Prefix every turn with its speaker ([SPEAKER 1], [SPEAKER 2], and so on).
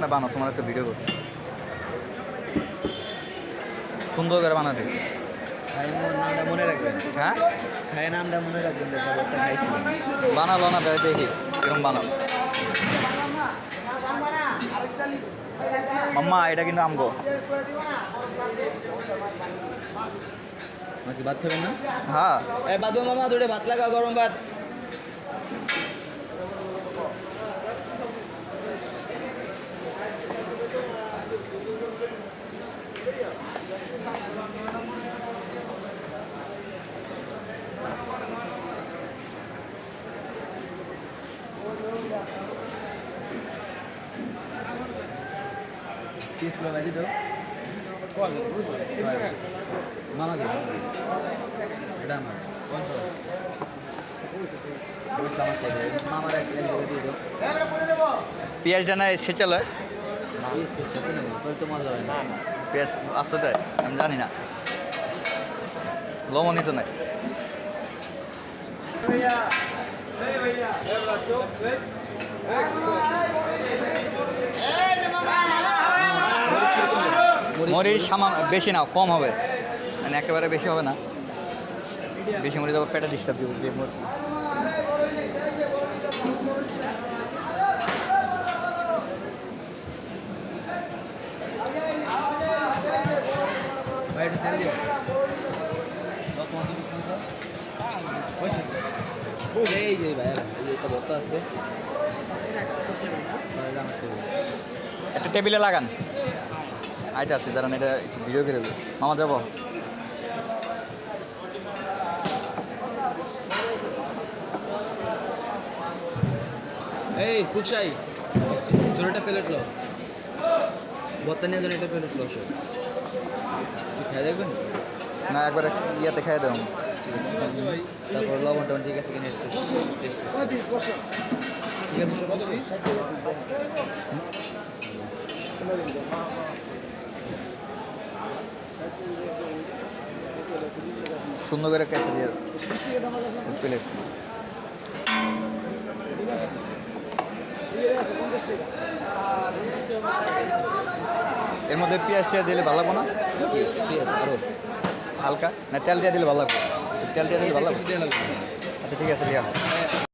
[SPEAKER 1] আপনি বানাও? তোমার একটা ভিডিও করতে। সুন্দর করে বানাতে
[SPEAKER 2] মনে রাখবেন।
[SPEAKER 1] হ্যাঁ?
[SPEAKER 2] নামটা মনে রাখবেন যে খাবারটা খাইছিলাম
[SPEAKER 1] বানালো না তাই দেখি। এরকম বানাও। মাম্মা এটা কিন্তু আমগো।
[SPEAKER 2] ভাত খাবেন না?
[SPEAKER 1] হ্যাঁ।
[SPEAKER 2] বাদু মামা দুটো ভাত লাগাও গরম ভাত। এক সাইড দিয়ে দাও
[SPEAKER 1] পেঁয়াজ ডানা সেচাল
[SPEAKER 2] পিস শেষে নেব তাহলে তো মজা হয় না
[SPEAKER 1] পেঁয়াজ আসতে দেয় আমি জানি না লবণই তো নাই?
[SPEAKER 2] মরিচ
[SPEAKER 1] সামান্য বেশি না, কম হবে। মানে একেবারে বেশি হবে না। বেশি মরিচ আবার পেটে ডিস্টার্ব দিব
[SPEAKER 2] এটা? এই যে ভাই যে আছে।
[SPEAKER 1] একটা টেবিলে লাগান। আইতে আসছি দাঁড়ান এটা একটু ভিডিও করে দেবো মামা যাব?
[SPEAKER 2] এই কুকশাই সোনাটা প্লেট লো। ভর্তা নিয়ে যান এটা প্লেট লো সব খাই দেখবেন
[SPEAKER 1] না? একবার ইয়াতে খাই দেবো।
[SPEAKER 2] তারপর লবণ টবণ ঠিক আছে কিনে টেস্ট ঠিক আছে
[SPEAKER 1] সুন্দর করে কেটে দিয়ে প্লেট। এর মধ্যে পেঁয়াজ টিয়াজ দিলে ভালো লাগবো না?
[SPEAKER 2] ঠিক আছে আরও?
[SPEAKER 1] হালকা? না তেল দিয়ে দিলে ভালো লাগবে? তেল দিয়ে দিলে ভালো লাগবে?
[SPEAKER 2] দিয়ে
[SPEAKER 1] আচ্ছা ঠিক আছে আছে